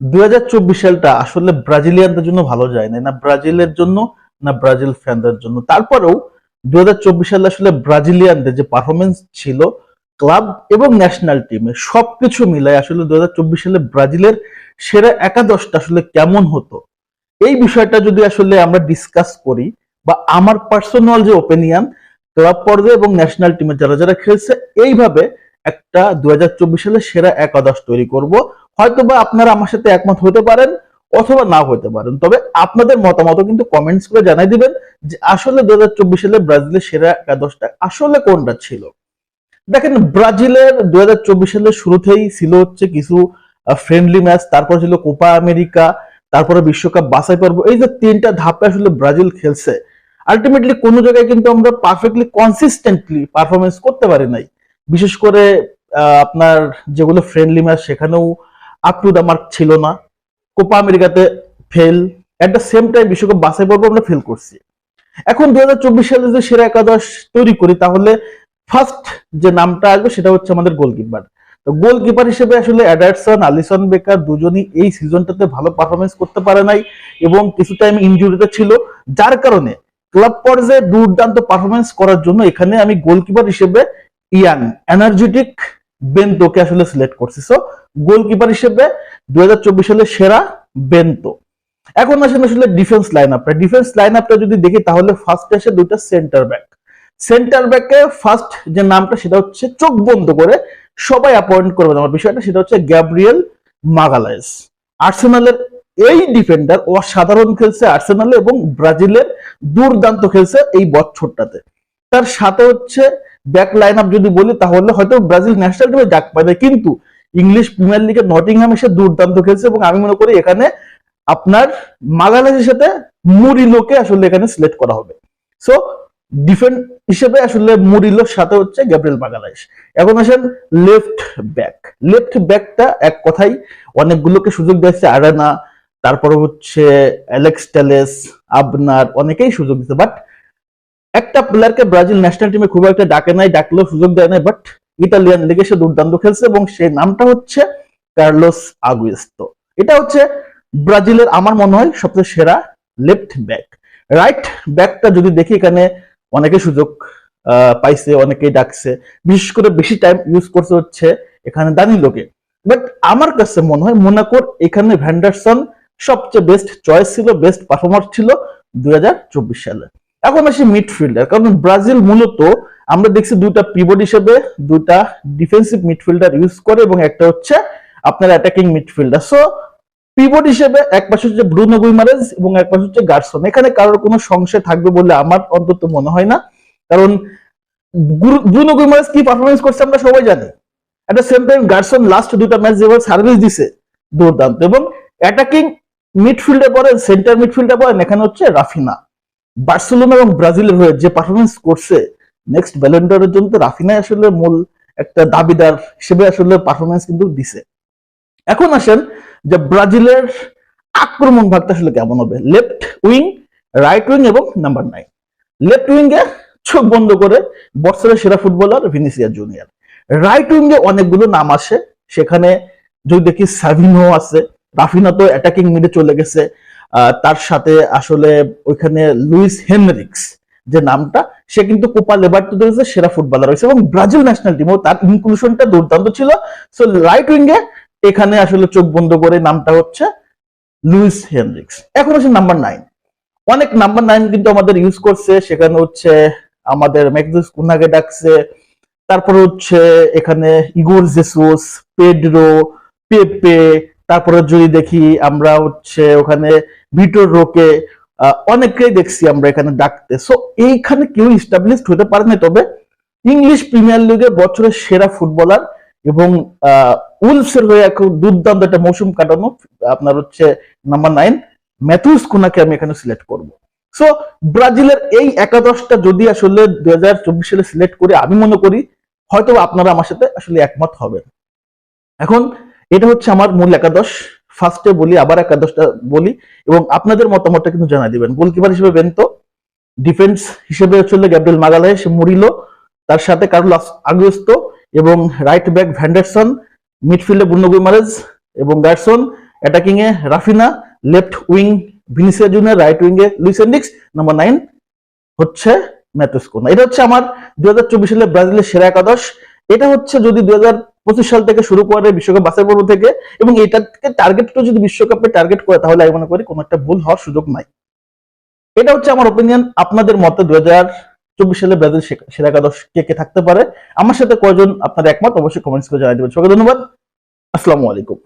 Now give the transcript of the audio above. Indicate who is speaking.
Speaker 1: দুই সালটা আসলে ব্রাজিলিয়ানদের জন্য ভালো যায় না না ব্রাজিলের জন্য, না ব্রাজিল ফ্যানদের জন্য। তারপরেও দুই সালে আসলে ব্রাজিলিয়ানদের যে পারফরমেন্স ছিল ক্লাব এবং ন্যাশনাল টিমে সবকিছু মিলায় আসলে দুই হাজার চব্বিশ সালে ব্রাজিলের সেরা একাদশটা আসলে কেমন হতো? এই বিষয়টা যদি আসলে আমরা ডিসকাস করি বা আমার পার্সোনাল যে ওপিনিয়ন ক্লাব পর্যায়ে এবং ন্যাশনাল টিমে যারা যারা খেলছে, এইভাবে একটা দুই হাজার চব্বিশ সালে সেরা একাদশ তৈরি করব। হয়তো বা আপনারা আমার সাথে একমত হতে পারেন অথবা না হতে পারেন। তবে আপনাদের মতামত কিন্তু কমেন্টস করে জানাই দিবেন যে আসলে দু সালে ব্রাজিলের সেরা একাদশটা আসলে কোনটা ছিল। দেখেন ব্রাজিলের দু সালের শুরুতেই ছিল হচ্ছে কিছু ফ্রেন্ডলি ম্যাচ তারপর ছিল কোপা আমেরিকা, তারপরে বিশ্বকাপ, বাছাই পর্ব। এই যে তিনটা ধাপে আসলে ব্রাজিল খেলছে। আলটিমেটলি কোনো জায়গায় কিন্তু আমরা পারফেক্টলি কনসিস্টেন্টলি পারফরমেন্স করতে পারি নাই। বিশেষ করে আপনার যেগুলো ফ্রেন্ডলি ম্যাচ সেখানেও আপ টু দ্য মার্ক ছিল না। কোপা আমেরিকাতে fail at the same time বিশ্বকাপ বাছাই পর্ব আমরা ফেল করছি। এখন দু হাজার চব্বিশ সালে যে সেরা একাদশ তৈরি করি, তাহলে ফার্স্ট যে নামটা আসবে, সেটা হচ্ছে আমাদের গোলকিপার তো গোলকিপার হিসেবে আসলে অ্যাডারসন আলিসন বেকার দুজনই এই সিজনটাতে ভালো পারফরমেন্স করতে পারে নাই এবং কিছু টাইম ইনজুরিতে ছিল। যার কারণে ক্লাব পর্যায়ে দুর্দান্ত পারফরমেন্স করার জন্য এখানে আমি গোলকিপার হিসেবে ইয়ান এনার্জেটিক বেন্তোকে আসলে সিলেক্ট করছি। সো গোলকিপার হিসেবে দুই সালে সেরা বেন্তো। এখন আসেন আসলে ডিফেন্স লাইন আপটা ডিফেন্স লাইন আপটা যদি দেখি, তাহলে ফার্স্ট আসে দুইটা সেন্টার ব্যাক সেন্টার ব্যাকে ফার্স্ট যে নামটা, সেটা হচ্ছে চোখ বন্ধ করে সবাই অ্যাপয়েন্ট করবে আমার বিষয়টা সেটা হচ্ছে গ্যাব্রিয়েল মাগালাইস আর্সেনালের এই ডিফেন্ডার অসাধারণ খেলছে। আর্সেনালে এবং ব্রাজিলের দুর্দান্ত খেলছে এই বছরটাতে। তার সাথে হচ্ছে ব্যাক লাইন আপ যদি বলি, তাহলে হয়তো ব্রাজিল ন্যাশনাল টিমে ডাক পাবে। কিন্তু ইংলিশ প্রিমিয়ার লিগে নটিংহাম এসে দুর্দান্ত খেলছে এবং আমি মনে করি এখানে আপনার মাগালাইসের সাথে মুরিলোকে আসলে এখানে সিলেক্ট করা হবে। সো ডিফেন্ড হিসেবে আসলে মুরিলোর সাথে হচ্ছে গ্যাব্রিয়েল মাগালাইস এখন আসেন লেফট ব্যাক লেফট ব্যাকটা এক কথাই অনেকগুলোকে সুযোগ দিয়েছে। আরানা, তারপরে হচ্ছে অ্যালেক্স টেলেস আবনার অনেকেই সুযোগ দিচ্ছে বাট একটা প্লেয়ারকে ব্রাজিল ন্যাশনাল টিমে খুব একটা ডাকে নাই, ডাকলেও সুযোগ দেয় নাই বাট ইতালিয়ান লিগে সে দুর্দান্ত খেলছে এবং সেই নামটা হচ্ছে কার্লোস আগুয়েস্তো এটা হচ্ছে ব্রাজিলের আমার মনে হয় সবচেয়ে সেরা লেফট ব্যাক রাইট ব্যাকটা যদি দেখি এখানে অনেকে সুযোগ পাইছে, অনেকেই ডাকছে। বিশেষ করে বেশি টাইম ইউজ করছে হচ্ছে এখানে দানিলোকে। বাট আমার কাছে মনে হয় মোনাকোর এখানে ভ্যান্ডারসন সবচেয়ে বেস্ট চয়েস ছিল বেস্ট পারফরমার ছিল দুই হাজার চব্বিশ সালে। এখন আসি মিডফিল্ডার কারণ ব্রাজিল মূলত আমরা দেখছি দুইটা পিভট হিসেবে, দুইটা ডিফেন্সিভ মিডফিল্ডার ইউজ করে এবং একটা হচ্ছে আপনার অ্যাটাকিং মিডফিল্ডার সো পিভট হিসেবে এক পাশে হচ্ছে ব্রুনো গুইমারেজ এবং এক পাশে হচ্ছে গার্সন এখানে কারোর কোনো সংশয় থাকবে বলে আমার অন্তত মনে হয় না। কারণ ব্রুনো গুইমারেজ কি পারফরমেন্স করছে আমরা সবাই জানি। The same time Gerson last দুটা ম্যাচ যেভাবে সার্ভিস দিছে, দুর্দান্ত। এবং অ্যাটাকিং মিডফিল্ডে পরে সেন্টার মিডফিল্ডে পড়েন এখানে হচ্ছে রাফিনা বার্সেলোনা এবং ব্রাজিলের হয়ে যে পারফরমেন্স করছে নেক্সট ব্যালেন্ডারের জন্য রাফিনাই আসলে মূল একটা দাবিদার হিসেবে আসলে পারফরমেন্স কিন্তু দিছে। এখন আসেন যে ব্রাজিলের আক্রমণ ভাগটা আসলে কেমন হবে? লেফট উইং রাইট উইং এবং নাম্বার নাইন লেফট উইং এ চোখ বন্ধ করে বছরের সেরা footballer Vinicius junior right wing এ অনেকগুলো নাম আসে, সেখানে যদি দেখি সাভিনো আছে, রাফিনা তো অ্যাটাকিং মিডে চলে গেছে। তার সাথে আসলে ওইখানে লুইস হেনরিক্স যে নামটা, সে কিন্তু কোপা লেবার্টোদের সেরা ফুটবলার হয়েছে এবং ব্রাজিল ন্যাশনাল টিমও তার ইনক্লুশনটা দুর্দান্ত ছিল। সো রাইট এ এখানে আসলে চোখ বন্ধ করে নামটা হচ্ছে লুইস হেনরিক্স। এখন হচ্ছে নাম্বার নাইন অনেক নাম্বার নাইন কিন্তু আমাদের ইউজ করছে। সেখানে হচ্ছে আমাদের ম্যাকজুস কুনাকে ডাকছে। তারপর হচ্ছে এখানে ইগোর জেসুস, পেড্রো, পেপে তারপরে যদি দেখি আমরা হচ্ছে ওখানে ভিটোর রোকে আহ, অনেককেই দেখছি আমরা এখানে ডাকতে। সো এইখানে কেউ ইস্টাবলিশড হতে পারে না তবে ইংলিশ প্রিমিয়ার লিগে বছরের সেরা ফুটবলার এবং উলসের হয়ে এক দুর্দান্ত একটা মৌসুম কাটানো আপনার হচ্ছে নাম্বার নাইন ম্যাথুস কুনাকে আমি এখানে সিলেক্ট করব। সো ব্রাজিলের এই একাদশটা যদি আসলে দুই হাজার চব্বিশ সালে সিলেক্ট করে আমি মনে করি হয়তো আপনারা আমার সাথে আসলে একমত হবেন। এখন এটা হচ্ছে আমার মূল একাদশ। ফার্স্টে বলি, আবার একাদশটা বলি, এবং আপনাদের মতামতটা কিন্তু জানাই দিবেন। গোলকিপার হিসেবে বেন্তো ডিফেন্স হিসেবে চললে গ্যাব্রিয়েল মাগালাইস মুরিলো তার সাথে কার্লোস আগুস্তো এবং রাইট ব্যাক ভ্যান্ডারসন মিডফিল্ডে ব্রুনো গুইমারেজ এবং গার্সন অ্যাটাকিং এ Raphinha left wing Vinicius junior right wing এ লুইস এন্ডিক্স নাম্বার নাইন হচ্ছে ম্যাথুস কোনা এটা হচ্ছে আমার দুই হাজার চব্বিশ সালে ব্রাজিলের সেরা একাদশ। এটা হচ্ছে যদি দুই হাজার পঁচিশ সাল থেকে শুরু করে বিশ্বকাপ বাছাই পর্ব থেকে এবং এটাকে টার্গেট করে যদি বিশ্বকাপে টার্গেট করে, তাহলে আমি মনে করি কোনো একটা ভুল হওয়ার সুযোগ নাই। এটা হচ্ছে আমার ওপিনিয়ন আপনাদের মতে দু চব্বিশ সালে ব্রাজিল সেরা একাদশ কে কে থাকতে পারে? আমার সাথে কয়জন আপনার একমত? অবশ্যই কমেন্টস করে জানিয়ে দেবেন। সবাই ধন্যবাদ। আসসালামু আলাইকুম।